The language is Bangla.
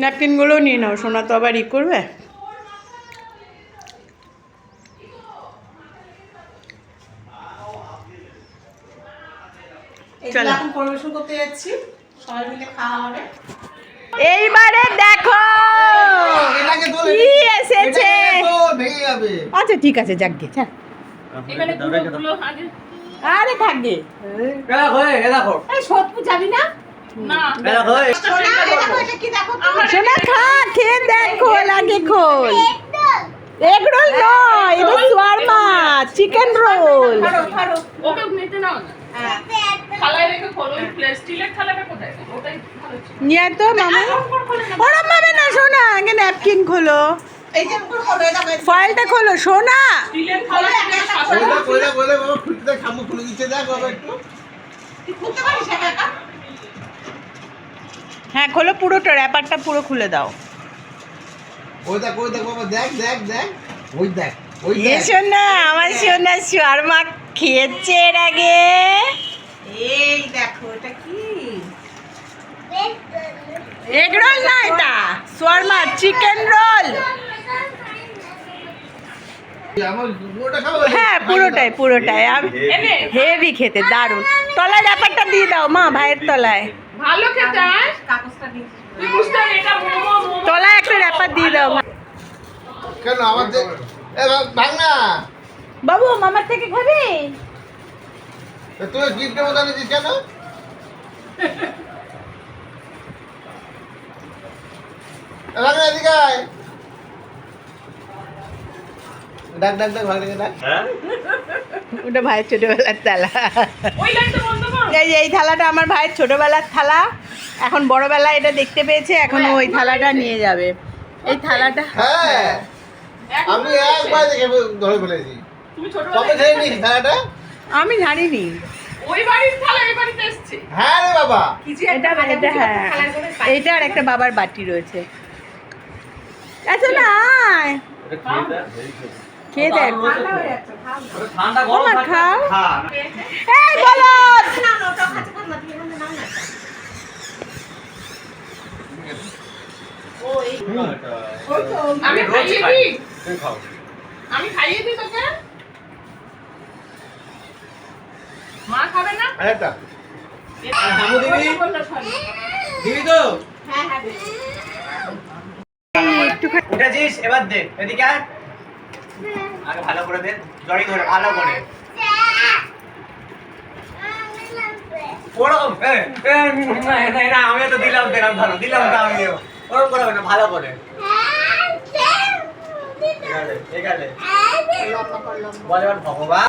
ন্যাপকিনগুলোও নিয়ে নাও সোনা তো আবার ই করবে। এগুলো চলো। এখন পরিবেশন করতে যাচ্ছি। সবাই মিলে খাওয়া হবে। এইবারে দেখো! কি এসেছে? আচ্ছা ঠিক আছে যাকগে যা এখানে পুরোগুলো আগে। আরে থাকবে এই সোদপুর যাবি না? সোনা এটা দেখো এটা কি দেখো তো? সোনা খা খেয়ে দেখ খোল আগে খোল। এগ রোল নয় এটা সোয়ারমা চিকেন রোল। ওকে নিতে নাও। হ্যাঁ। নিয়ে তো মামা। ওরম না সোনা আগে ন্যাপকিন খোলো। ফয়েলটা খোলো সোনা। খুলতে পারিস একা একা? হ্যাঁ খোলো পুরোটা র্যাপারটা পুরো খুলে দাও। ওই দেখ ওই দেখ বাবা দেখ দেখ দেখ। ওই দেখ ওই এ দেখ। সোনা আমার সোনা মা খেয়েছে এর আগে। এই দেখো এটা কি? এগ রোল না এটা? শর্মা চিকেন রোল হ্যাঁ পুরোটাই পুরোটাই। আমি হেভি খেতে দারুণ। তলায় র্যাপারটা দিয়ে দাও মা ভাইয়ের তলায়। ভালো খেতে তলায় একটা র্যাপার দিয়ে দাও কেন আমার যে এ ভাগ- ভাগ না। বাবু মামার থেকে খাবি? তা তুই গিফটের মতো আনিছিস কেন? এদিকে আয়। ডাক ডাক ডাক ভাগ ডাক। ডাক ওটা ভাইয়ের ছোটবেলার থালা। এই এই থালাটা আমার ভাইয়ের ছোটবেলার থালা। এখন বড়বেলা এটা দেখতে পেয়েছে এখন ওই থালাটা নিয়ে যাবে। এই থালাটা হ্যাঁ। আমি একবার দেখে ধরে ফেলেছি। তুমি ছোটবেলায় নিয়েছি খেলাটা আমি জানিনি। ওই বাড়ির থালা এই বাড়িতে এসছে। হ্যাঁ রে বাবা। এটা এটা হ্যাঁ। কালার আর একটা বাবার বাটি রয়েছে। আচ্ছা না আয়। খেয়ে দেখ। ঠান্ডা। হয়ে যাচ্ছে খাও এই বলো। আমি খাইয়ে দিই। আমি খাইয়ে দিই তোকে? মা খাবে না? হামু দিবি? দিবি তো? হ্যাঁ হ্যাঁ বেশ। উঠেছিস? এবার দে। এদিকে আয়। আগে ভালো করে দে জড়ি ধরে ভালো করে। ওরকম এ, এ, না, না, না, আমিও তো দিলাম দিলাম ধরো দিলাম তো আমিও। ওরকম করে না ভালো করে। ঠিক আছে ঠিক এবার ভগবান।